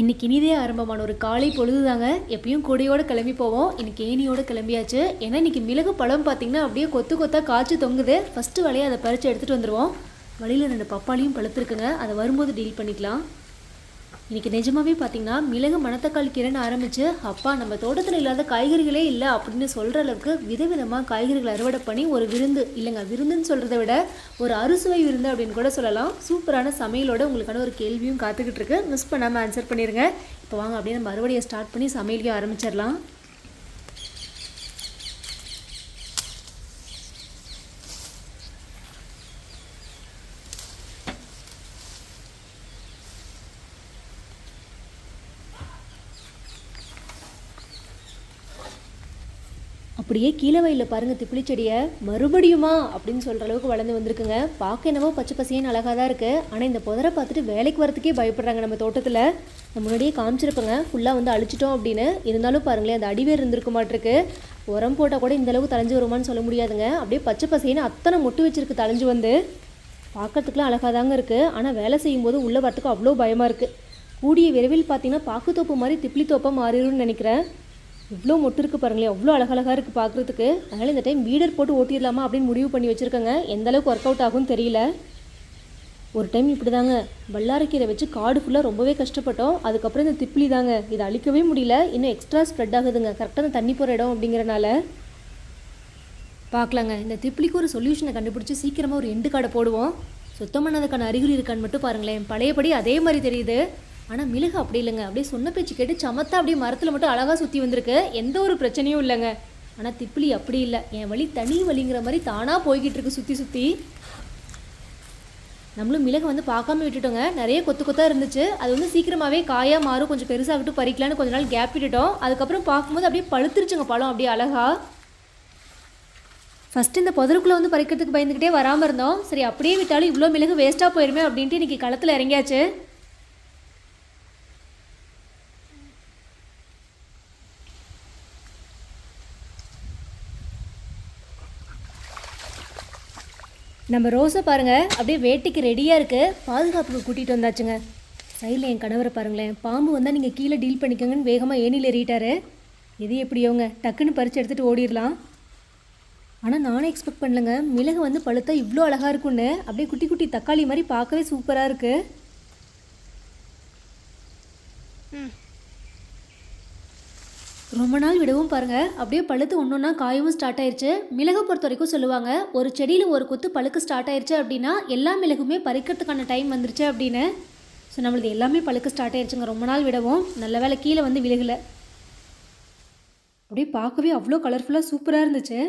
இன்றைக்கி இனிதே ஆரம்பமான ஒரு காலை பொழுதுதாங்க. எப்பயும் கொடியோடு கிளம்பி போவோம். இன்றைக்கி ஏனியோடு கிளம்பியாச்சு. ஏன்னா இன்றைக்கி மிளகு பழம் பார்த்திங்கன்னா அப்படியே கொத்து கொத்தாக காய்ச்சி தொங்குது. ஃபஸ்ட்டு வலையை அதை பறித்து எடுத்துகிட்டு வந்துடுவோம் வழியில் ரெண்டு பப்பாளியும் பழுத்துருக்குங்க. அதை வரும்போது டீல் பண்ணிக்கலாம். இன்னைக்கு நிஜமாவே பார்த்தீங்கன்னா மிளகு மணத்தக்காளி கீரைன்னு ஆரம்பிச்சு அப்பா நம்ம தோட்டத்தில் இல்லாத காய்கறிகளே இல்லை அப்படின்னு சொல்கிற அளவுக்கு விதவிதமாக காய்கறிகள் அறுவடை பண்ணி ஒரு விருந்து இல்லைங்க விருந்துன்னு சொல்கிறத விட ஒரு அறுசுவை விருந்து அப்படின்னு கூட சொல்லலாம். சூப்பரான சமையலோட உங்களுக்கான ஒரு கேள்வியும் காத்துக்கிட்டு இருக்கு. மிஸ் பண்ணாமல் ஆன்சர் பண்ணிடுங்க இப்போ வாங்க அப்படியே நம்ம அறுவடையை ஸ்டார்ட் பண்ணி சமையலையும் ஆரம்பிச்சிடலாம். அப்படியே கீழே வயலில் பாருங்கள் திப்பிலி செடியை மறுபடியுமா? அப்படின்னு சொல்கிற அளவுக்கு வளர்ந்து வந்திருக்குங்க. பார்க்க என்னவோ பச்சை பசேன்னு அழகாக தான் இருக்குது ஆனால் இந்த புதரை பார்த்துட்டு வேலைக்கு வரத்துக்கே பயப்படுறாங்க நம்ம தோட்டத்தில். முன்னாடியே காமிச்சிருப்பேங்க. ஃபுல்லாக வந்து அழிச்சிட்டோம் அப்படின்னு. இருந்தாலும் பாருங்களேன் அந்த அடிவேர் இருந்திருக்க மாட்டிருக்கு. உரம் போட்டால் கூட இந்தளவுக்கு தலைஞ்சு வருமான்னு சொல்ல முடியாதுங்க. அப்படியே பச்சை பசேன்னு அத்தனை மொட்டு வச்சிருக்கு தலைஞ்சு வந்து. பார்க்கறதுக்குலாம் அழகாக தாங்க இருக்குது ஆனால் வேலை செய்யும்போது உள்ளே வரத்துக்கு அவ்வளோ பயமாக இருக்குது கூடிய விரைவில் பார்த்தீங்கன்னா பாக்குத்தோப்பு மாதிரி திப்பிலி தோப்பாக மாறிடும்னு நினைக்கிறேன். இவ்வளோ மொட்டு இருக்குது பாருங்களேன் அவ்வளோ அழகழகாக இருக்குது பார்க்குறதுக்கு அதனால் இந்த டைம் வீடர் போட்டு ஓட்டிடலாமா அப்படின்னு முடிவு பண்ணி வச்சுருக்கேங்க. எந்த அளவுக்கு ஒர்க் அவுட் ஆகும்னு தெரியல. ஒரு டைம் இப்படி தாங்க வல்லாரக்கீரை வச்சு காடு ஃபுல்லாக ரொம்பவே கஷ்டப்பட்டோம். அதுக்கப்புறம் இந்த திப்பிலி தாங்க. இதை அழிக்கவே முடியல. இன்னும் எக்ஸ்ட்ரா ஸ்ப்ரெட் ஆகுதுங்க. கரெக்டாக அந்த தண்ணி போகிற இடம் அப்படிங்கிறனால. பார்க்கலாங்க இந்த திப்பிலிக்கு ஒரு சொல்யூஷனை கண்டுபிடிச்சி சீக்கிரமாக ஒரு எண்டு காடை போடுவோம். சுத்தம் பண்ணதுக்கான அறிகுறி இருக்கான்னு மட்டும் பாருங்களேன். பழையபடி அதே மாதிரி தெரியுது. ஆனால் மிளகு அப்படி இல்லைங்க. அப்படியே சொன்ன பேச்சு கேட்டு சமத்தா அப்படியே மரத்தில் மட்டும் அழகாக சுற்றி வந்திருக்கு. எந்த ஒரு பிரச்சனையும் இல்லைங்க. ஆனால் திப்பிலி அப்படி இல்லை. என் வழி தனி வழிங்கிற மாதிரி தானாக போய்கிட்டு இருக்கு சுற்றி சுற்றி நம்மளும் மிளகு வந்து பார்க்காம விட்டுட்டோங்க. நிறைய கொத்து கொத்தாக இருந்துச்சு. அது வந்து சீக்கிரமாகவே காயாக மாறும். கொஞ்சம் பெருசாகிட்டு பறிக்கலான்னு கொஞ்ச நாள் கேப் விட்டுட்டோம். அதுக்கப்புறம் பார்க்கும்போது அப்படியே பழுத்துருச்சுங்க பழம் அப்படியே அழகா. ஃபஸ்ட்டு இந்த புதருக்குள்ளே வந்து பறிக்கிறதுக்கு பயந்துக்கிட்டே வராமல் இருந்தோம். சரி அப்படியே விட்டாலும் இவ்வளோ மிளகு வேஸ்ட்டாக போயிருமே அப்படின்ட்டு இன்றைக்கி களத்தில் இறங்கியாச்சு. நம்ம ரோஸை பாருங்கள் அப்படியே வேட்டைக்கு ரெடியாக இருக்குது பாதுகாப்புக்கு கூட்டிகிட்டு வந்தாச்சுங்க. சைடில் என் கணவரை பாருங்களேன். பாம்பு வந்தால் நீங்கள் கீழே டீல் பண்ணிக்கோங்கன்னு வேகமாக ஏனியில் ஏறிட்டாரு. எது எப்படியோங்க டக்குன்னு பறித்து எடுத்துகிட்டு ஓடிடலாம். ஆனால் நானே எக்ஸ்பெக்ட் பண்ணலங்க. மிளகு வந்து பழுத்தா இவ்வளோ அழகாக இருக்கும்னு. அப்படியே குட்டி குட்டி தக்காளி மாதிரி பார்க்கவே சூப்பராக இருக்குது ரொம்ப நாள் விடவும் பாருங்க. அப்படியே பழுத்து ஒன்றொன்னா காயவும் ஸ்டார்ட் ஆயிடுச்சு மிளகை பொறுத்த வரைக்கும் சொல்லுவாங்க ஒரு செடியில் ஒரு கொத்து பழுக்க ஸ்டார்ட் ஆயிடுச்சு அப்படின்னா எல்லா மிளகுமே பறிக்கிறதுக்கான டைம் வந்துருச்சு அப்படின்னு. ஸோ நம்மளது எல்லாமே பழுக்க ஸ்டார்ட் ஆயிடுச்சுங்க ரொம்ப நாள் விடவும். நல்ல வேளை கீழே வந்து விழுகலை. அப்படியே பார்க்கவே அவ்வளோ கலர்ஃபுல்லாக சூப்பராக இருந்துச்சு.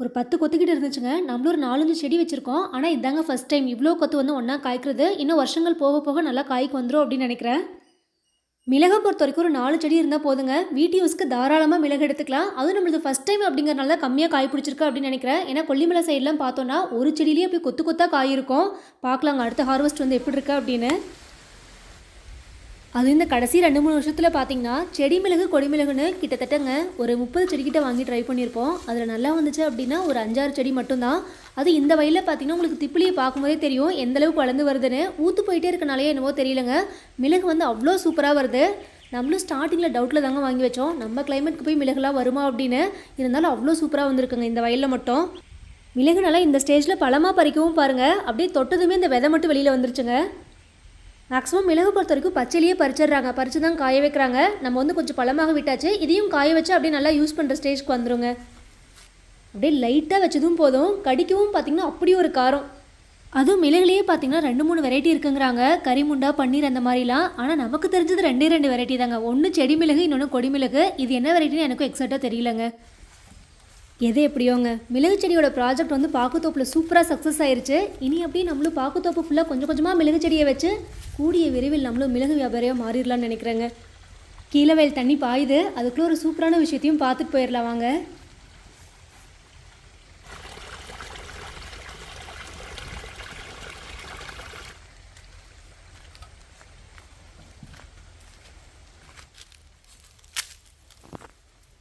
ஒரு பத்து கொத்துக்கிட்டு இருந்துச்சுங்க. நம்மளும் ஒரு நாலஞ்சு செடி வச்சுருக்கோம். ஆனால் இதாங்க ஃபஸ்ட் டைம் இவ்வளோ கொத்து வந்து ஒன்றா காய்க்கிறது. இன்னும் வருஷங்கள் போக போக நல்லா காய்க்கு வந்துடும் அப்படின்னு நினைக்கிறேன். மிளகை பொறுத்த வரைக்கும் ஒரு நாலு செடி இருந்தால் போதுங்க. வீட்டு யூஸ்க்கு தாராளமாக மிளகு எடுத்துக்கலாம். அதுவும் நம்மளுக்கு ஃபஸ்ட் டைம் அப்படிங்கிறனால கம்மியாக காய் பிடிச்சிருக்கு அப்படின்னு நினைக்கிறேன். ஏன்னா கொல்லிமலை சைட்லாம் பார்த்தோன்னா ஒரு செடியிலேயே அப்படி கொத்து கொத்தாக காய் இருக்கும். பார்க்கலாங்க அடுத்த ஹார்வெஸ்ட் வந்து எப்படி இருக்கு அப்படின்னு. அது இந்த கடைசி ரெண்டு மூணு வருஷத்தில் பார்த்தீங்கன்னா செடி மிளகு கொடி மிளகுன்னு கிட்டத்தட்டங்க ஒரு முப்பது செடிக்கிட்ட வாங்கி ட்ரை பண்ணியிருப்போம். அதில் நல்லா வந்துச்சு அப்படின்னா ஒரு அஞ்சாறு செடி மட்டும்தான். அது இந்த வயலில் பார்த்தீங்கன்னா உங்களுக்கு திப்பிலியை பார்க்கும்போதே தெரியும் எந்த அளவுக்கு வளர்ந்து வருதுன்னு. ஊற்று போயிட்டே இருக்கனாலே என்னவோ தெரியலங்க. மிளகு வந்து அவ்வளோ சூப்பராக வருது. நம்மளும் ஸ்டார்டிங்கில் டவுட்டில் தாங்க வாங்கி வச்சோம். நம்ம கிளைமேட்க்கு போய் மிளகுலாம் வருமா அப்படின்னு. இருந்தாலும் அவ்வளோ சூப்பராக வந்திருக்குங்க இந்த வயலில் மட்டும். மிளகு நல்லா இந்த ஸ்டேஜில் பழமாக பறிக்கவும் பாருங்கள் அப்படியே தொட்டதுமே இந்த விதை மட்டும் வெளியில் வந்துருச்சுங்க. மேக்ஸிமம் மிளகு பொறுத்த வரைக்கும் பச்சையிலேயே பறிச்சிடுறாங்க. பறித்து தான் காய வைக்கிறாங்க. நம்ம வந்து கொஞ்சம் பழமாக விட்டாச்சு. இதையும் காய வச்சு அப்படியே நல்லா யூஸ் பண்ணுற ஸ்டேஜ்க்கு வந்துருங்க. அப்படியே லைட்டாக வச்சதும் போதும். கடிக்கவும் பார்த்திங்கன்னா அப்படி ஒரு காரம். அதுவும் மிளகுலேயே பார்த்தீங்கன்னா ரெண்டு மூணு வெரைட்டி இருக்குங்கிறாங்க. கறிமுண்டா பன்னீர் அந்த மாதிரிலாம். ஆனால் நமக்கு தெரிஞ்சது ரெண்டே ரெண்டு வெரைட்டி தாங்க. ஒன்று செடி மிளகு இன்னொன்று கொடி மிளகு. இது என்ன வெரைட்டின்னு எனக்கும் எக்ஸாக்டாக தெரியலங்க. எது எப்படியோங்க? மிளகு செடியோட ப்ராஜெக்ட் வந்து பாக்குத்தோப்பில் சூப்பராக சக்ஸஸ் ஆயிருச்சு. இனி அப்படியே நம்மளும் பாக்குத்தோப்பு ஃபுல்லாக கொஞ்சம் கொஞ்சமாக மிளகு செடியை வச்சு கூடிய விரைவில் நம்மளும் மிளகு வியாபாரியாக மாறிடலாம்னு நினைக்கிறேங்க. கீழே வயல் தண்ணி பாயுது. அதுக்குள்ளே ஒரு சூப்பரான விஷயத்தையும் பார்த்துட்டு போயிடலாம் வாங்க.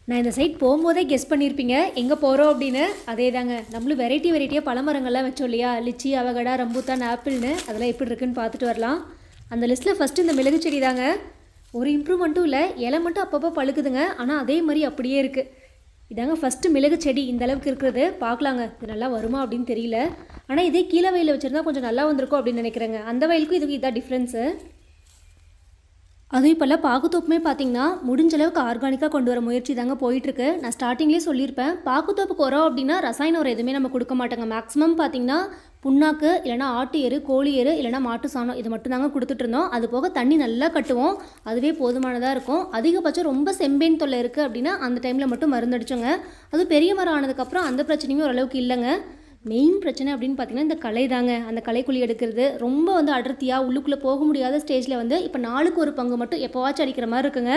நான் இந்த சைட் போகும்போதே கெஸ் பண்ணியிருப்பீங்க எங்கே போகிறோம் அப்படின்னு. அதே தாங்க நம்மளும் வெரைட்டி வெரைட்டியாக பழமரங்கள்லாம் வச்சோம் இல்லையா? லிச்சி அவகடா ரம்பூத்தான் ஆப்பிள்னு. அதெல்லாம் எப்படி இருக்குன்னு பார்த்துட்டு வரலாம். அந்த லிஸ்ட்டில் ஃபஸ்ட்டு இந்த மிளகு செடி தாங்க. ஒரு இம்ப்ரூவ்மெண்ட்டும் இல்லை. இலை மட்டும் அப்பப்போ பழுக்குதுங்க. ஆனால் அதே மாதிரி அப்படியே இருக்குது இதாங்க ஃபஸ்ட்டு மிளகு செடி. இந்த அளவுக்கு இருக்கிறது. பார்க்கலாங்க. இது நல்லா வருமா அப்படின்னு தெரியல. ஆனால் இதே கீழே வயலில் வச்சுருந்தா கொஞ்சம் நல்லா வந்திருக்கும் அப்படின்னு நினைக்கிறேங்க. அந்த வயலுக்கும் இதுக்கு இதான் டிஃப்ரென்ஸு அதுவும் இப்போல்லாம் பாக்குத்தோப்புமே பார்த்தீங்கன்னா முடிஞ்ச அளவுக்கு ஆர்கானிக்காக கொண்டு வர முயற்சி தாங்க போயிட்டுருக்கு. நான் ஸ்டார்டிங்லேயே சொல்லியிருப்பேன். பாக்குத்தோப்புக்கு உரம் அப்படின்னா ரசாயன உரம் எதுவுமே நம்ம கொடுக்க மாட்டோங்க. மேக்ஸிமம் பார்த்தீங்கன்னா புண்ணாக்கு இல்லைனா ஆட்டு எரு கோழி எரு இல்லைனா மாட்டு சாணம் இது மட்டும் தாங்க கொடுத்துட்டு இருந்தோம். அது போக தண்ணி நல்லா கட்டுவோம். அதுவே போதுமானதாக இருக்கும். அதிகபட்சம் ரொம்ப செம்பேன் தொல்லை இருக்குது அப்படின்னா அந்த டைமில் மட்டும் மருந்தடிச்சோங்க. அது பெரிய மரம் ஆனதுக்கப்புறம் அந்த பிரச்சனையும் ஓரளவுக்கு இல்லைங்க. மெயின் பிரச்சனை அப்படின்னு பார்த்தீங்கன்னா இந்த கலைதாங்க அந்த கலைக்குழி எடுக்கிறது ரொம்ப வந்து அடர்த்தியாக உள்ளுக்குள்ளே போக முடியாத ஸ்டேஜில் வந்து இப்போ நாளுக்கு ஒரு பங்கு மட்டும் எப்போவாச்சும் அடிக்கிற மாதிரி இருக்குங்க.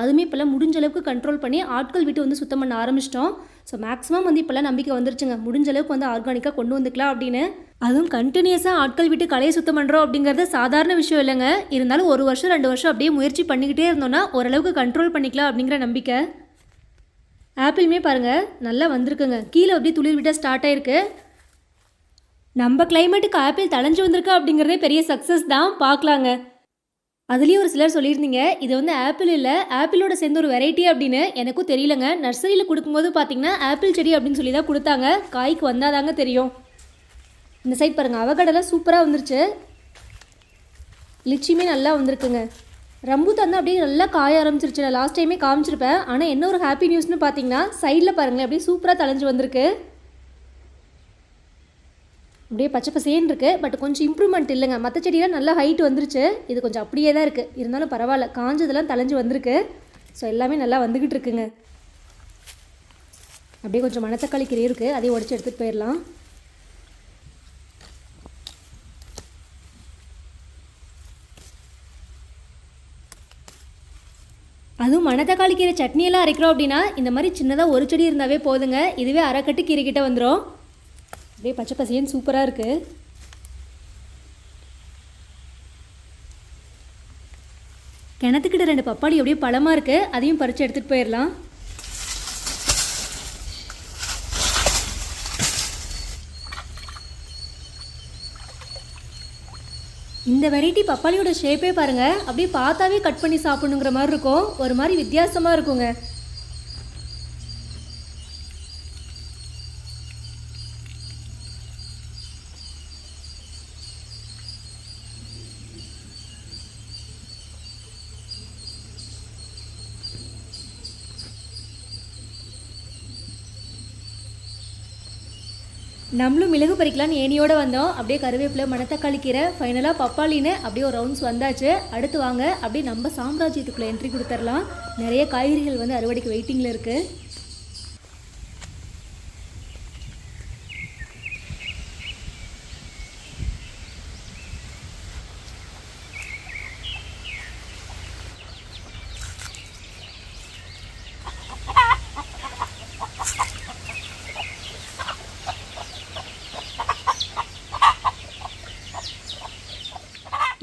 அதுவுமே இப்போல்லாம் முடிஞ்ச அளவுக்கு கண்ட்ரோல் பண்ணி ஆட்கள் விட்டு வந்து சுத்தம் பண்ண ஆரம்பிச்சிட்டோம். ஸோ மேக்ஸிமம் வந்து இப்போல்லாம் நம்பிக்கை வந்துருச்சுங்க. முடிஞ்ச அளவுக்கு வந்து ஆர்கானிக்காக கொண்டு வந்துக்கலாம் அப்படின்னு. அதுவும் கண்டினியூஸாக ஆட்கள் விட்டு கலையை சுத்தம் பண்ணுறோம் அப்படிங்கிறது சாதாரண விஷயம் இல்லைங்க. இருந்தாலும் ஒரு வருஷம் ரெண்டு வருஷம் அப்படியே முயற்சி பண்ணிக்கிட்டே இருந்தோம்னா ஓரளவுக்கு கண்ட்ரோல் பண்ணிக்கலாம் அப்படிங்கிற நம்பிக்கை. ஆப்பிளுமே பாருங்கள் நல்லா வந்திருக்குங்க. கீழே அப்படியே துளிர் விட்டால் ஸ்டார்ட் ஆயிருக்கு. நம்ம கிளைமேட்டுக்கு ஆப்பிள் தளைஞ்சு வந்திருக்கு அப்படிங்கிறதே பெரிய சக்ஸஸ் தான். பார்க்கலாங்க. அதுலேயும் ஒரு சிலர் சொல்லியிருந்தீங்க இது வந்து ஆப்பிள் இல்லை ஆப்பிளோட சேர்ந்து ஒரு வெரைட்டி அப்படின்னு எனக்கும் தெரியலங்க. நர்சரியில் கொடுக்கும்போது பார்த்தீங்கன்னா ஆப்பிள் செடி அப்படின்னு சொல்லி தான் கொடுத்தாங்க. காய்க்கு வந்தாதாங்க தெரியும். இந்த சைட் பாருங்கள் அவகடெல்லாம் சூப்பராக வந்துருச்சு. லிச்சியுமே நல்லா வந்திருக்குங்க. ரம்புத்தான் தான் அப்படியே நல்லா காய ஆரம்பிச்சிருச்சு. நான் லாஸ்ட் டைமே காமிச்சிருப்பேன். ஆனால் என்ன ஒரு ஹாப்பி நியூஸ்னு பார்த்தீங்கன்னா சைடில் பாருங்களேன் அப்படியே சூப்பராக தளைஞ்சு வந்திருக்கு. அப்படியே பச்சை பசேன்னு இருக்குது பட் கொஞ்சம் இம்ப்ரூவ்மெண்ட் இல்லைங்க. மற்ற செடியெல்லாம் நல்லா ஹைட் வந்துருச்சு. இது கொஞ்சம் அப்படியே தான் இருக்குது இருந்தாலும் பரவாயில்ல. காஞ்சதெல்லாம் தலைஞ்சு வந்திருக்கு. ஸோ எல்லாமே நல்லா வந்துக்கிட்டு இருக்குங்க. அப்படியே கொஞ்சம் மணத்தக்காளி கீரை இருக்குது அதையும் உடச்சி எடுத்துகிட்டு போயிடலாம். அதுவும் மணத்தக்காளி கீரை சட்னியெல்லாம் அரைக்கிறோம் அப்படின்னா இந்த மாதிரி சின்னதாக ஒரு செடி இருந்தாவே போதுங்க. இதுவே அரைக்கட்டு கீரை கிட்டே வந்துடும் அப்படியே பச்சை பசேன்னு சூப்பராக இருக்குது கிணத்துக்கிட்ட ரெண்டு பப்பாளி அப்படியே பழமாக இருக்குது அதையும் பறித்து எடுத்துகிட்டு போயிடலாம் இந்த வெரைட்டி பப்பாளியோட ஷேப்பே பாருங்கள் அப்படியே பார்த்தாவே கட் பண்ணி சாப்பிட்ணுங்கிற மாதிரி இருக்கும். ஒரு மாதிரி வித்தியாசமாக இருக்குங்க. நம்மளும் மிளகு பறிக்கலான்னு ஏனியோட வந்தோம். அப்படியே கருவேப்பிலை மணத்தக்காளி கீரை ஃபைனலாக பப்பாளின்னு அப்படியே ஒரு ரவுண்ட்ஸ் வந்தாச்சு. அடுத்து வாங்க அப்படியே நம்ம சாம்ராஜ்யத்துக்குள்ளே என்ட்ரி கொடுத்துர்லாம் நிறைய காய்கறிகள் வந்து அறுவடைக்கு வெயிட்டிங்கில் இருக்குது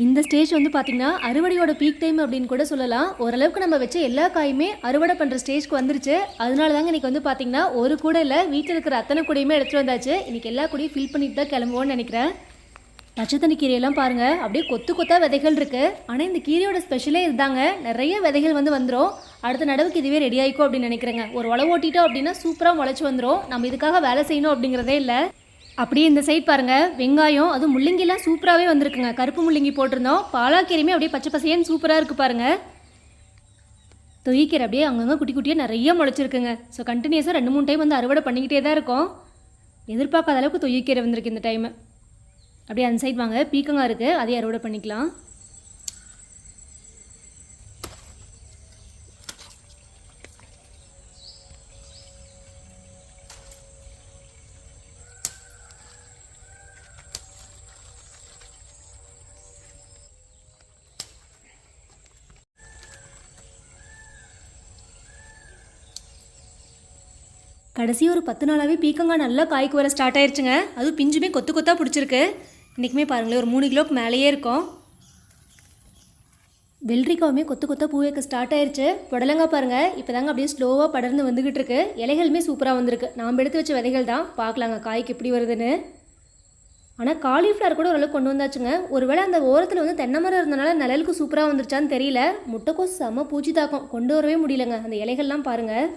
இந்த ஸ்டேஜ் வந்து பார்த்திங்கன்னா அறுவடையோட பீக் டைம் அப்படின்னு கூட சொல்லலாம். ஓரளவுக்கு நம்ம வச்ச எல்லா காயுமே அறுவடை பண்ணுற ஸ்டேஜ்க்கு வந்துருச்சு. அதனால தாங்க இன்றைக்கி வந்து பார்த்திங்கன்னா ஒரு கூட இல்லை வீட்டில் இருக்கிற அத்தனை கூடையுமே எடுத்துகிட்டு வந்தாச்சு. இன்றைக்கி எல்லா கூடையும் ஃபில் பண்ணிட்டு தான் கிளம்புவோன்னு நினைக்கிறேன். பச்சை தண்ணி கீரையெல்லாம் பாருங்கள் அப்படியே கொத்து கொத்தா விதைகள் இருக்குது ஆனால் இந்த கீரையோட ஸ்பெஷலே இதுதாங்க. நிறைய விதைகள் வந்து வந்துடும் அடுத்த நடவுக்கு இதுவே ரெடி ஆகிக்கும் அப்படின்னு நினைக்கிறேங்க. ஒரு உழவு ஓட்டிட்டோம் அப்படின்னா சூப்பராக முளைச்சி வந்துடும் நம்ம இதுக்காக வேலை செய்யணும் அப்படிங்கிறதே இல்லை. அப்படியே இந்த சைட் பாருங்க. வெங்காயம் அது முள்ளங்கிலாம் சூப்பராகவே வந்திருக்குங்க. கருப்பு முள்ளங்கி போட்டிருந்தோம். பாலாக்கீரையுமே அப்படியே பச்சை பசையன்னு சூப்பராக இருக்குது பாருங்க. தொய்க்கீரை அப்படியே அங்கங்கே குட்டி குட்டியாக நிறைய முளைச்சிருக்குங்க. ஸோ கண்டினியூஸாக ரெண்டு மூணு டைம் வந்து அறுவடை பண்ணிக்கிட்டே தான் இருக்கும். எதிர்பார்க்காத அளவுக்கு தொய்க்கீரை வந்திருக்கு இந்த டைமு அப்படியே அந்த சைட் வாங்க. பீக்கங்காய் இருக்குது அதையும் அறுவடை பண்ணிக்கலாம். கடைசி ஒரு பத்து நாளாகவே பீக்கங்காய் நல்லா காய்க்கு வர ஸ்டார்ட் ஆயிடுச்சுங்க அதுவும் பிஞ்சுமே கொத்து கொத்தாக பிடிச்சிருக்கு. இன்றைக்குமே பாருங்களேன் ஒரு மூணு கிலோக்கு மேலேயே இருக்கும். வெள்ளரிக்காவுமே கொத்து கொத்தாக பூ வைக்க ஸ்டார்ட் ஆயிடுச்சு புடலங்காய் பாருங்கள் இப்போ தாங்க அப்படியே ஸ்லோவாக படர்ந்து வந்துக்கிட்டு இருக்கு இலைகளுமே சூப்பராக வந்திருக்கு. நாம் எடுத்து வச்ச விதைகள் தான். பார்க்கலாங்க காய்க்கு எப்படி வருதுன்னு. ஆனால் காலிஃப்ளவர் கூட ஓரளவுக்கு கொண்டு வந்தாச்சுங்க. ஒருவேளை அந்த ஓரத்தில் வந்து தென்னை மரம் இருந்தனால நிழலுக்கு சூப்பராக வந்துருச்சான்னு தெரியல. முட்டைக்கோஸ் செம்ம பூச்சி தாக்கம். கொண்டு வரவே முடியலங்க அந்த இலைகள்லாம் பாருங்கள்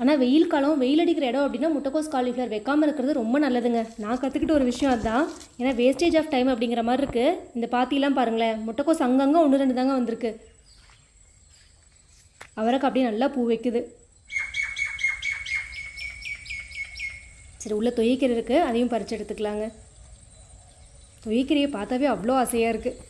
ஆனால் வெயில் காலம் வெயில் அடிக்கிற இடம் அப்படின்னா முட்டைக்கோஸ் காலிஃப்ளவர் வைக்காமல் இருக்கிறது ரொம்ப நல்லதுங்க. நான் கற்றுக்கிட்ட ஒரு விஷயம் அதுதான் ஏன்னா வேஸ்டேஜ் ஆஃப் டைம் அப்படிங்கிற மாதிரி இருக்குது இந்த பாத்திலாம் பாருங்களேன். முட்டைக்கோஸ் அங்கங்கே ஒன்று ரெண்டு தாங்க வந்திருக்கு. அவரக்கு அப்படியே நல்லா பூ வைக்குது. சரி உள்ள தொய்யக்கீரை இருக்குது அதையும் பறித்து எடுத்துக்கலாங்க. தொய்யக்கீரையை பார்த்தாவே அவ்வளோ ஆசையாக இருக்குது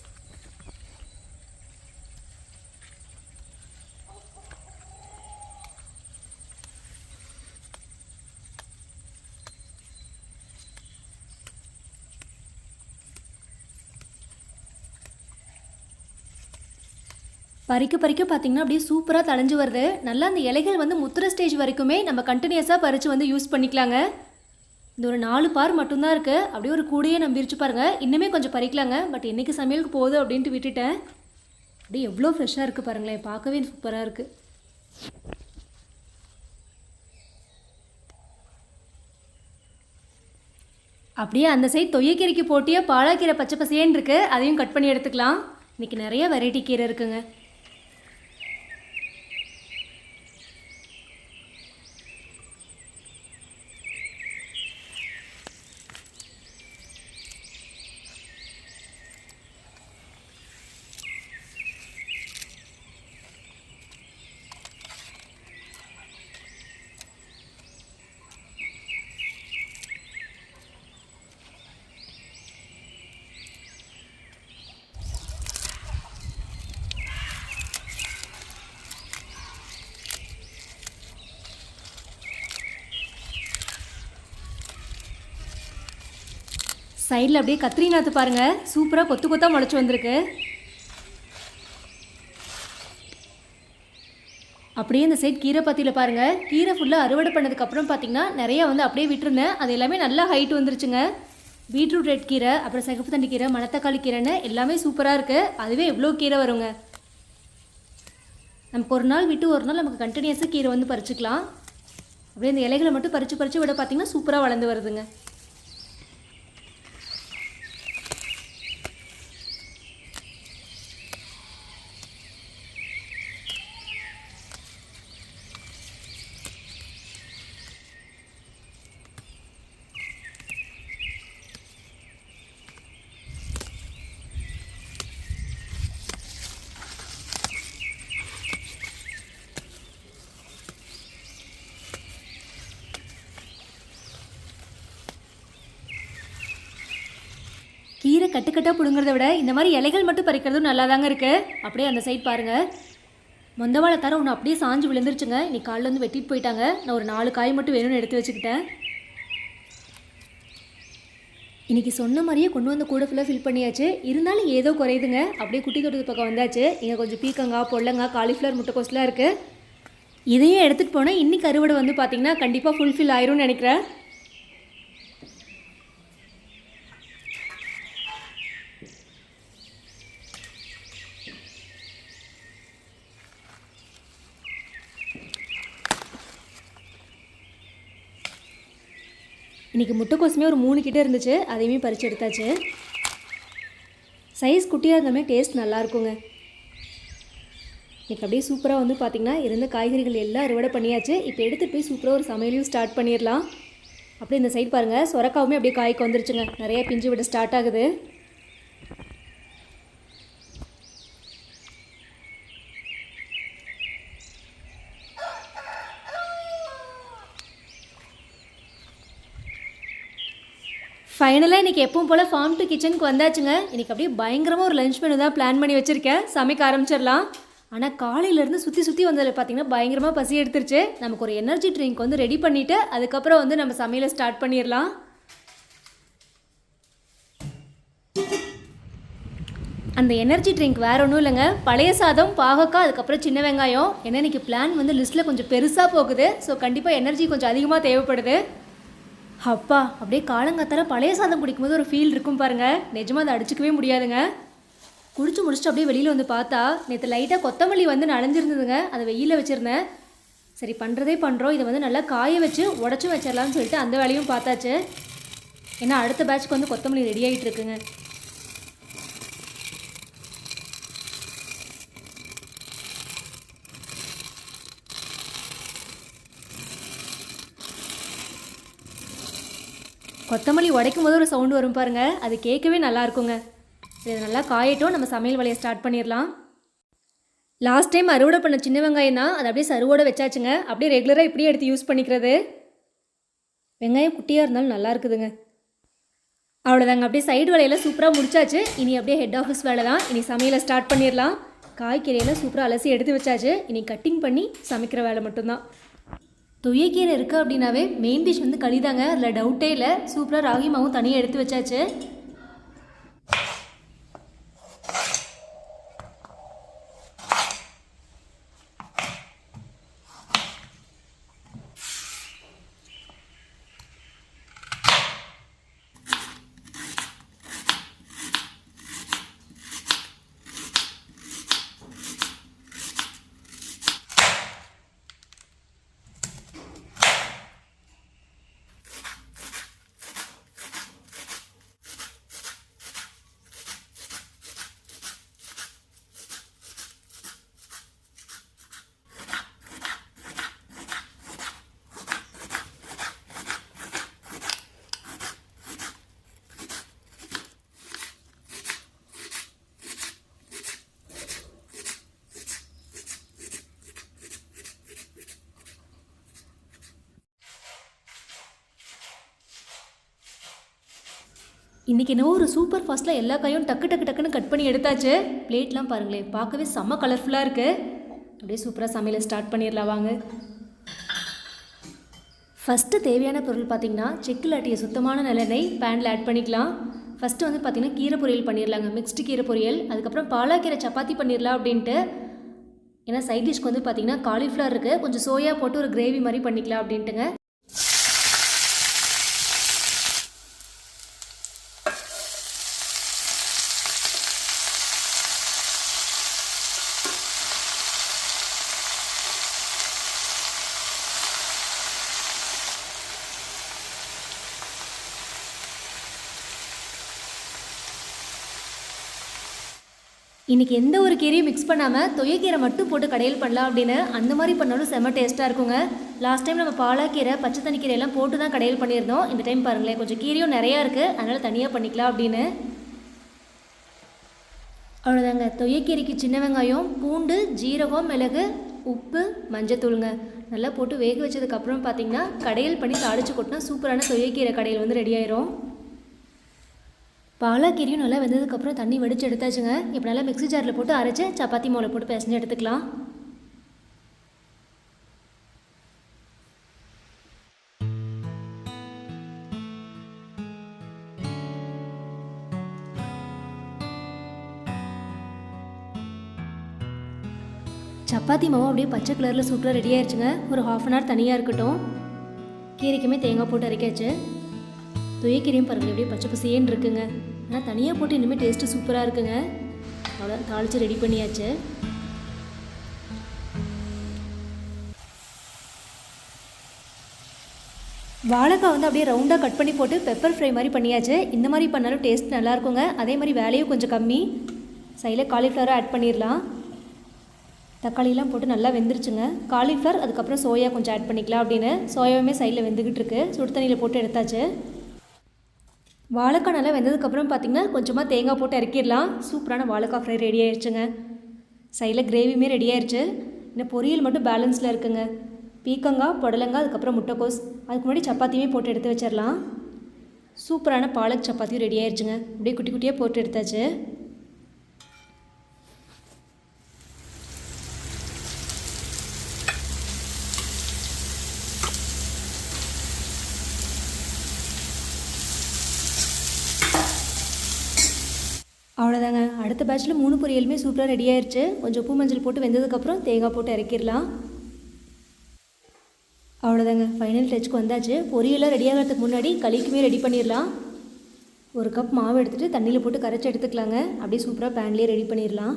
பறிக்க பறிக்க பார்த்தீங்கன்னா அப்படியே சூப்பராக தளைஞ்சு வருது. நல்லா அந்த இலைகள் வந்து முத்துற ஸ்டேஜ் வரைக்குமே நம்ம கண்டினியூஸாக பறித்து வந்து யூஸ் பண்ணிக்கலாங்க. இந்த ஒரு நாலு பார் மட்டும்தான் இருக்குது அப்படியே ஒரு கூடையே நம்ம விரிச்சு பாருங்கள் இன்னுமே கொஞ்சம் பறிக்கலாங்க. பட் என்றைக்கு சமையலுக்கு போகுது அப்படின்ட்டு விட்டுட்டேன். அப்படியே எவ்வளோ ஃப்ரெஷ்ஷாக இருக்குது பாருங்களேன். பார்க்கவே சூப்பராக இருக்குது அப்படியே அந்த சைட் தொய்யக்கீரைக்கு போட்டியே பாலாக்கீரை பச்சை பசேன்னு இருக்குது அதையும் கட் பண்ணி எடுத்துக்கலாம். இன்றைக்கி நிறைய வெரைட்டி கீரை இருக்குங்க. சைடில் அப்படியே கத்திரி நாற்று பாருங்கள் சூப்பராக கொத்து கொத்தாக முளைச்சி வந்திருக்கு. அப்படியே இந்த சைட் கீரை பத்தியில் பாருங்கள் கீரை ஃபுல்லாக அறுவடை பண்ணதுக்கப்புறம் பார்த்தீங்கன்னா நிறையா வந்து அப்படியே விட்டுருந்தேன். அது எல்லாமே நல்லா ஹைட் வந்துருச்சுங்க. பீட்ரூட் ரெட் கீரை அப்புறம் சிகப்பு தண்டி கீரை மணத்தக்காளி கீரைன்னு எல்லாமே சூப்பராக இருக்குது அதுவே எவ்வளோ கீரை வருங்க. நமக்கு ஒரு நாள் விட்டு ஒரு நாள் நமக்கு கண்டினியூஸாக கீரை வந்து பறிச்சுக்கலாம். அப்படியே இந்த இலைகளை மட்டும் பறித்து பறித்து விட பார்த்தீங்கன்னா சூப்பராக வளர்ந்து வருதுங்க கீரை கட்டுக்கட்டாக பிடுங்கிறத விட இந்த மாதிரி இலைகள் மட்டும் பறிக்கிறதும் நல்லா தாங்க இருக்குது அப்படியே அந்த சைட் பாருங்கள் மொந்தவாழை தர ஒன்று அப்படியே சாஞ்சு விழுந்துருச்சுங்க. இன்னைக்கு காலில் வந்து வெட்டிட்டு போயிட்டாங்க. நான் ஒரு நாலு காய் மட்டும் வேணும்னு எடுத்து வச்சுக்கிட்டேன். இன்றைக்கி சொன்ன மாதிரியே கொண்டு வந்து கூட ஃபுல்லாக ஃபில் பண்ணியாச்சு. இருந்தாலும் ஏதோ குறையுதுங்க. அப்படியே குட்டி தோட்டத்து பக்கம் வந்தாச்சு. இங்கே கொஞ்சம் பீக்கங்காய் பொல்லங்காய் காலிஃப்ளவர் முட்டைக்கோஸ்லாம் இருக்குது இதையும் எடுத்துகிட்டு போனால் இன்றைக்கி அறுவடை வந்து பார்த்திங்கன்னா கண்டிப்பாக ஃபுல்ஃபில் ஆயிரும்னு நினைக்கிறேன். இன்றைக்கி முட்டைக்கோசுமே ஒரு மூணு கிட்டே இருந்துச்சு அதையுமே பறித்து எடுத்தாச்சு. சைஸ் குட்டியாக இருந்தாலுமே டேஸ்ட் நல்லாயிருக்குங்க இன்றைக்கி அப்படியே சூப்பராக வந்து பார்த்திங்கன்னா இருந்த காய்கறிகள் எல்லாம் அறுவடை பண்ணியாச்சு. இப்போ எடுத்துகிட்டு போய் சூப்பராக ஒரு சமையலையும் ஸ்டார்ட் பண்ணிடலாம். அப்படியே இந்த சைடு பாருங்கள் சொரக்காவுமே அப்படியே காய்க்கு வந்துருச்சுங்க. நிறைய பிஞ்சு விட ஸ்டார்ட் ஆகுது. ஃபைனலாக இன்றைக்கி எப்பவும் போல் ஃபார்ம் டு கிச்சனுக்கு வந்தாச்சுங்க. இன்றைக்கி அப்படியே பயங்கரமாக ஒரு லஞ்ச் மெனு தான் பிளான் பண்ணி வச்சுருக்கேன். சமைக்க ஆரம்பிச்சிடலாம். ஆனால் காலையிலேருந்து சுற்றி சுற்றி வந்ததில் பார்த்தீங்கன்னா பயங்கரமாக பசி எடுத்துருச்சு. நமக்கு ஒரு எனர்ஜி ட்ரிங்க் வந்து ரெடி பண்ணிவிட்டு அதுக்கப்புறம் வந்து நம்ம சமையலை ஸ்டார்ட் பண்ணிடலாம். அந்த எனர்ஜி ட்ரிங்க் வேறு ஒன்றும் இல்லைங்க. பழைய சாதம் பாகக்காய் அதுக்கப்புறம் சின்ன வெங்காயம். ஏன்னா இன்றைக்கி பிளான் வந்து லிஸ்ட்டில் கொஞ்சம் பெருசாக போகுது. ஸோ கண்டிப்பாக எனர்ஜி கொஞ்சம் அதிகமாக தேவைப்படுது. அப்பா அப்படியே காலங்காத்தால பழைய சாதம் குடிக்கும்போது ஒரு ஃபீல் இருக்கும் பாருங்க. நிஜமாக அதை அடிச்சுக்கவே முடியாதுங்க. குடிச்சு முடிச்சுட்டு அப்படியே வெளியில் வந்து பார்த்தா நேற்று லைட்டாக கொத்தமல்லி வந்து நனைஞ்சிருந்ததுங்க. அதை வெயிலில் வச்சுருந்தேன். சரி பண்ணுறதே பண்ணுறோம் இதை வந்து நல்லா காய வச்சு உடச்சும் வச்சிடலாம்னு சொல்லிட்டு அந்த வேலையும் பார்த்தாச்சு. ஏன்னா அடுத்த பேட்ச்க்கு வந்து கொத்தமல்லி ரெடி ஆகிட்டு இருக்குங்க. கொத்தமல்லி உடைக்கும் போது ஒரு சவுண்டு வரும் பாருங்க. அது கேட்கவே நல்லா இருக்குங்க. இது நல்லா காயட்டும். நம்ம சமையல் வேலையை ஸ்டார்ட் பண்ணிடலாம். லாஸ்ட் டைம் அறுவடை பண்ண சின்ன வெங்காயம் தான். அதை அப்படியே சருவோட வச்சாச்சுங்க. அப்படியே ரெகுலராக இப்படியே எடுத்து யூஸ் பண்ணிக்கிறது. வெங்காயம் குட்டியாக இருந்தாலும் நல்லா இருக்குதுங்க. அவ்வளோதாங்க அப்படியே சைடு வேலையெல்லாம் சூப்பராக முடிச்சாச்சு. இனி அப்படியே ஹெட் ஆஃபீஸ் வேலை தான். இனி சமையலை ஸ்டார்ட் பண்ணிடலாம். காய்கறியெல்லாம் சூப்பராக அலசி எடுத்து வச்சாச்சு. இனி கட்டிங் பண்ணி சமைக்கிற வேலை மட்டும்தான். தொய்யக்கீரை இருக்குது அப்படின்னாவே மெயின் டிஷ் வந்து களிதாங்க அதில் டவுட்டே இல்லை. சூப்பராக ராகி மாவும் தனியாக எடுத்து வச்சாச்சு. இன்றைக்கி என்னவோ ஒரு சூப்பர் ஃபாஸ்ட்டில் எல்லா காயும் டக்கு டக்கு டக்குன்னு கட் பண்ணி எடுத்தாச்சு. பிளேட்லாம் பாருங்களேன் பார்க்கவே செம்ம கலர்ஃபுல்லாக இருக்குது அப்படியே சூப்பராக சமையலை ஸ்டார்ட் பண்ணிடலாம் வாங்க. ஃபஸ்ட்டு தேவையான பொருள் பார்த்திங்கன்னா செக்கில் ஆட்டிய சுத்தமான நிலனை பேனில் ஆட் பண்ணிக்கலாம். ஃபஸ்ட்டு வந்து பார்த்திங்கன்னா கீரை பொரியல் பண்ணிடலாங்க. மிக்ஸ்டு கீரை பொரியல் அதுக்கப்புறம் பாலாக்கீரை சப்பாத்தி பண்ணிடலாம் அப்படின்ட்டு. ஏன்னா சைட் டிஷ்க்கு வந்து பார்த்திங்கன்னா காலிஃப்ளவர் இருக்குது கொஞ்சம் சோயா போட்டு ஒரு கிரேவி மாதிரி பண்ணிக்கலாம் அப்படின்ட்டுங்க. இன்றைக்கி எந்த ஒரு கீரையும் மிக்ஸ் பண்ணாமல் தொய்யக்கீரை மட்டும் போட்டு கடையில் பண்ணலாம் அப்படின்னு அந்த மாதிரி பண்ணாலும் செம்ம டேஸ்ட்டாக இருக்குங்க. லாஸ்ட் டைம் நம்ம பாலாக்கீரை பச்சை தண்ணி கீரையெல்லாம் போட்டு தான் கடையில் பண்ணியிருந்தோம். இந்த டைம் பாருங்களேன் கொஞ்சம் கீரையும் நிறையா இருக்குது அதனால் தனியாக பண்ணிக்கலாம் அப்படின்னு. அவ்வளோதாங்க தொய்யக்கீரைக்கு சின்ன வெங்காயம் பூண்டு ஜீரகம் மிளகு உப்பு மஞ்சத்தூளுங்க. நல்லா போட்டு வேக வச்சதுக்கப்புறம் பார்த்தீங்கன்னா கடையில் பண்ணி தாளித்து கொட்டினா சூப்பரான தொய்யக்கீரை கடையில் வந்து ரெடி ஆயிரும். பாலாக்கீரையும் நல்லா வெந்ததுக்கப்புறம் தண்ணி வடித்து எடுத்தாச்சுங்க. இப்போ நல்லா மிக்ஸி ஜாரில் போட்டு அரைச்சி சப்பாத்தி மாவில் போட்டு பிசைஞ்சு எடுத்துக்கலாம். சப்பாத்தி மாவு அப்படியே பச்சை கலரில் சூப்பராக ரெடி ஆயிடுச்சுங்க ஒரு ஹாஃப் அன் ஹவர் தனியாக இருக்கட்டும். கீரைக்குமே தேங்காய் போட்டு அரைக்காச்சு. துயக்கீரையும் பாருங்கள் அப்படியே பச்சை பசேன்னு இருக்குங்க. நான் தனியாக போட்டு இனிமேல் டேஸ்ட்டு சூப்பராக இருக்குங்க. அவ்வளோ தாளித்து ரெடி பண்ணியாச்சு. வாழைக்காய் வந்து அப்படியே ரவுண்டாக கட் பண்ணி போட்டு பெப்பர் ஃப்ரை மாதிரி பண்ணியாச்சு. இந்த மாதிரி பண்ணாலும் டேஸ்ட் நல்லா இருக்குங்க. அதே மாதிரி வேலையும் கொஞ்சம் கம்மி. சைடில் காலிஃப்ளவரும் ஆட் பண்ணிடலாம். தக்காளிலாம் போட்டு நல்லா வெந்துருச்சுங்க. காலிஃப்ளவர் அதுக்கப்புறம் சோயா கொஞ்சம் ஆட் பண்ணிக்கலாம் அப்படின்னு. சோயாவுமே சைடில் வெந்துக்கிட்டு இருக்கு. சுடு தண்ணியில் போட்டு எடுத்தாச்சு. வாழைக்காய் நல்லா வெந்ததுக்கப்புறம் பார்த்திங்கன்னா கொஞ்சமாக தேங்காய் போட்டு இறக்கிடலாம். சூப்பரான வாழைக்காய் ஃப்ரை ரெடி ஆயிடுச்சுங்க சைடில் கிரேவியுமே ரெடி ஆயிடுச்சு இன்னும் பொரியல் மட்டும் பேலன்ஸில் இருக்குங்க. பீக்கங்காய் புடலங்காய் அதுக்கப்புறம் முட்டைக்கோஸ். அதுக்கு முன்னாடி சப்பாத்தியுமே போட்டு எடுத்து வச்சிடலாம். சூப்பரான பாலக் சப்பாத்தியும் ரெடி ஆயிடுச்சுங்க அப்படியே குட்டி குட்டியாக போட்டு எடுத்தாச்சு. அவ்வளோதாங்க அடுத்த பேட்சில் மூணு பொரியலுமே சூப்பராக ரெடி ஆயிடுச்சு கொஞ்சம் உப்பு மஞ்சள் போட்டு வெந்ததுக்கப்புறம் தேங்காய் போட்டு இறக்கிடலாம். அவ்வளோதாங்க ஃபைனல் டச்சுக்கு வந்தாச்சு. பொரியெல்லாம் ரெடி ஆகிறதுக்கு முன்னாடி களிக்குமே ரெடி பண்ணிடலாம். ஒரு கப் மாவு எடுத்துகிட்டு தண்ணியில் போட்டு கரைச்சி எடுத்துக்கலாங்க. அப்படியே சூப்பராக பேன்லேயே ரெடி பண்ணிடலாம்.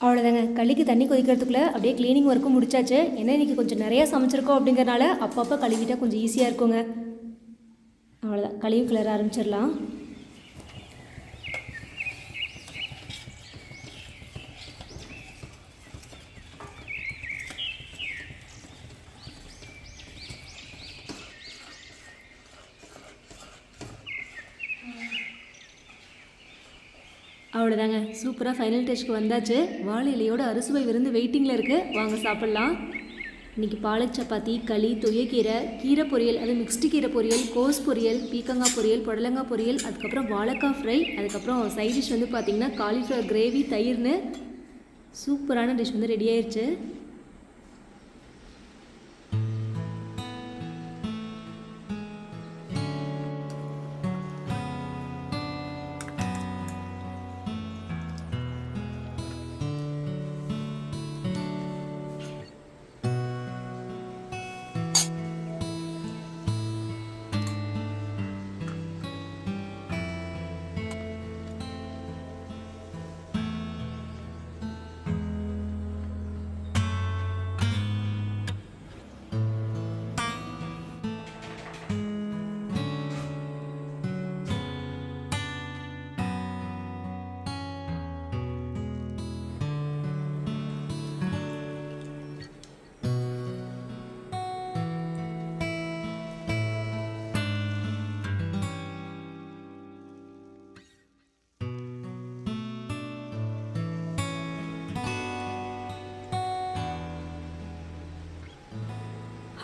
அவ்வளோதாங்க களிக்கு தண்ணி கொதிக்கிறதுக்குள்ளே அப்படியே க்ளீனிங் ஒர்க்கும் முடிச்சாச்சு. ஏன்னா இன்றைக்கி கொஞ்சம் நிறையா சமைச்சிருக்கோம் அப்படிங்கறனால அப்பப்போ கழுவிட்டால் கொஞ்சம் ஈஸியாக இருக்குங்க. அவ்வளோதான் கழிவு கிளற ஆரம்பிச்சிடலாம். அவ்வளோதாங்க சூப்பராக ஃபைனல் டெஸ்ட்க்கு வந்தாச்சு. வாழை இலையோட அறுசுவை விருந்து வெயிட்டிங்கில் இருக்குது வாங்க சாப்பிட்லாம். இன்றைக்கி பாலக் சப்பாத்தி களி துயக்கீரை கீரை பொரியல் அது மிக்ஸ்டு கீரை பொரியல் கோஸ் பொரியல் பீக்கங்காய் பொரியல் புடலங்காய் பொரியல் அதுக்கப்புறம் வாழைக்காய் ஃப்ரை அதுக்கப்புறம் சைட் டிஷ் வந்து பார்த்திங்கன்னா காலிஃப்ளவர் கிரேவி தயிர்னு சூப்பரான டிஷ் வந்து ரெடி ஆயிடுச்சு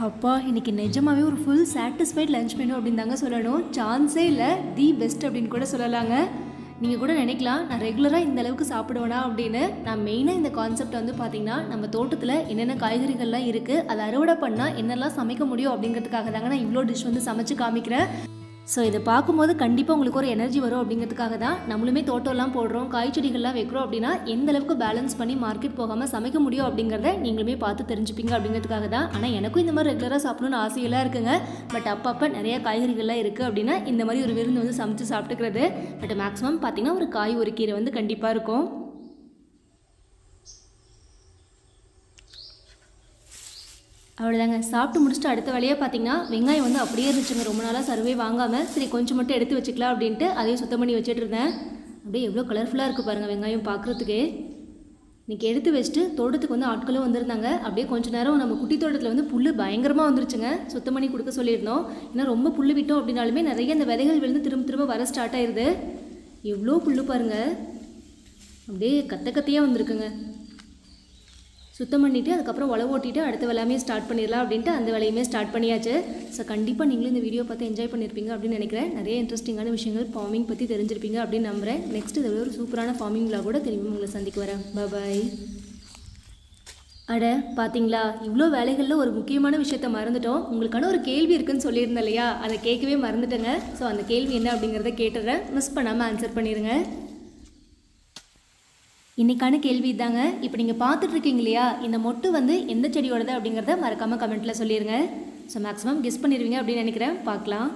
அப்பா இன்னைக்கு நிஜமாவே ஒரு ஃபுல் சாட்டிஸ்ஃபைட் லஞ்ச் மெனு அப்படின்னு தாங்க சொல்லணும். சான்ஸே இல்லை தி பெஸ்ட் அப்படின்னு கூட சொல்லலாங்க. நீங்கள் கூட நினைக்கலாம் நான் ரெகுலராக இந்த அளவுக்கு சாப்பிடுவேனா அப்படின்னு. நான் மெயினாக இந்த கான்செப்ட் வந்து பார்த்தீங்கன்னா நம்ம தோட்டத்தில் என்னென்ன காய்கறிகள்லாம் இருக்குது அதை அறுவடை பண்ணால் என்னெல்லாம் சமைக்க முடியும் அப்படிங்கிறதுக்காக தாங்க நான் இவ்வளோ டிஷ் வந்து சமைச்சு காமிக்கிறேன். ஸோ இதை பார்க்கும்போது கண்டிப்பாக உங்களுக்கு ஒரு எனர்ஜி வரும் அப்படிங்கிறதுக்காக தான் நம்மளுமே தோட்டம்லாம் போடுறோம் காய் செடிகள்லாம் வைக்கிறோம் அப்படின்னா எந்த அளவுக்கு பேலன்ஸ் பண்ணி மார்க்கெட் போகாமல் சமைக்க முடியும் அப்படிங்கிறத நீங்களுமே பார்த்து தெரிஞ்சுப்பீங்க அப்படிங்கிறதுக்காக தான். ஆனால் எனக்கும் இந்த மாதிரி ரெகுலராக சாப்பிடணும்னு ஆசையெல்லாம் இருக்குங்க. பட் அப்பப்போ நிறைய காய்கறிகள்லாம் இருக்குது அப்படின்னா இந்த மாதிரி ஒரு விருந்து வந்து சமைச்சு சாப்பிட்டுக்கிறது. பட் மேக்ஸிமம் பார்த்தீங்கன்னா ஒரு காய் ஒரு கீரை வந்து கண்டிப்பாக இருக்கும். அவ்வளோதாங்க சாப்பிட்டு முடிச்சுட்டு அடுத்த வேலையாக பார்த்தீங்கன்னா வெங்காயம் வந்து அப்படியே இருந்துச்சுங்க. ரொம்ப நாளாக சர்வே வாங்காமல் சரி கொஞ்சம் மட்டும் எடுத்து வச்சுக்கலாம் அப்படின்ட்டு அதையும் சுத்தம் பண்ணி வச்சுட்டு இருந்தேன். அப்படியே எவ்வளோ கலர்ஃபுல்லாக இருக்குது பாருங்கள் வெங்காயம் பார்க்குறதுக்கே. இன்றைக்கி எடுத்து வச்சுட்டு தோட்டத்துக்கு வந்து ஆட்களும் வந்திருந்தாங்க. அப்படியே கொஞ்ச நேரம் நம்ம குட்டி தோட்டத்தில் வந்து புல் பயங்கரமாக வந்துருச்சுங்க. சுத்தம் பண்ணி கொடுக்க சொல்லியிருந்தோம். ஏன்னா ரொம்ப புல் விட்டோம் அப்படின்னாலுமே நிறைய அந்த விதைகள் விழுந்து திரும்ப திரும்ப வர ஸ்டார்ட் ஆயிடுது எவ்வளோ புல் பாருங்கள் அப்படியே கத்த கத்தையாக வந்திருக்குங்க. சுத்தம் பண்ணிவிட்டு அதுக்கப்புறம் உழவு ஓட்டிட்டு அடுத்த வேலையுமே ஸ்டார்ட் பண்ணிடலாம் அப்படின்ட்டு அந்த வேலையுமே ஸ்டார்ட் பண்ணியாச்சு. ஸோ கண்டிப்பாக நீங்களும் இந்த வீடியோ பார்த்து என்ஜாய் பண்ணியிருப்பீங்க அப்படின்னு நினைக்கிறேன். நிறைய இன்ட்ரெஸ்டிங்கான விஷயங்கள் ஃபார்மிங் பற்றி தெரிஞ்சிருப்பீங்க அப்படின்னு நம்புகிறேன் நெக்ஸ்ட் இதில் ஒரு சூப்பரான ஃபார்மிங் கூட திரும்பி உங்களை சந்திக்க வரேன். பாய் அட பார்த்தீங்களா இவ்வளோ வேலைகளில் ஒரு முக்கியமான விஷயத்த மறந்துட்டோம். உங்களுக்கான ஒரு கேள்வி இருக்குன்னு சொல்லியிருந்தேன் இல்லையா? அதை கேட்கவே மறந்துட்டேங்க. ஸோ அந்த கேள்வி என்ன அப்படிங்கிறத கேட்டுறேன். மிஸ் பண்ணாமல் ஆன்சர் பண்ணிடுங்க இன்னைக்கான கேள்வி இதாங்க. இப்போ நீங்கள் பார்த்துட்ருக்கீங்க இல்லையா இந்த மொட்டு வந்து எந்த செடியோடது அப்படிங்கிறத மறக்காமல் கமெண்ட்டில் சொல்லிடுங்க ஸோ மேக்ஸிமம் கெஸ் பண்ணிடுவீங்க அப்படின்னு நினைக்கிறேன். பார்க்கலாம்.